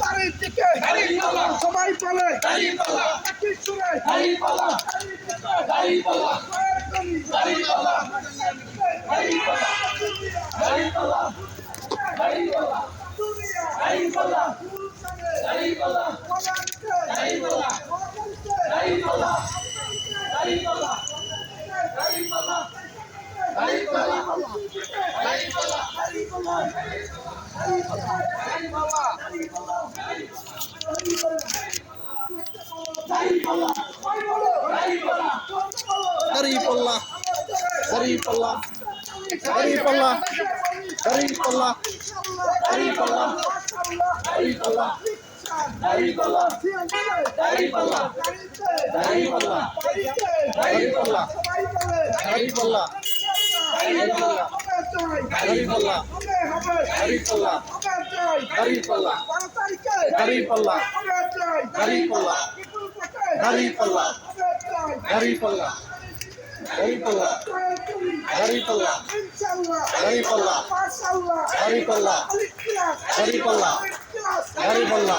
চারিদিকে সবাই পালে একটি সুরে Thank you. দাঁড়িপাল্লা দাঁড়িপাল্লা দাঁড়িপাল্লা দাঁড়িপাল্লা দাঁড়িপাল্লা দাঁড়িপাল্লা দাঁড়িপাল্লা দাঁড়িপাল্লা দাঁড়িপাল্লা দাঁড়িপাল্লা দাঁড়িপাল্লা দাঁড়িপাল্লা হরিপল্লা হরিপল্লা হরিপল্লা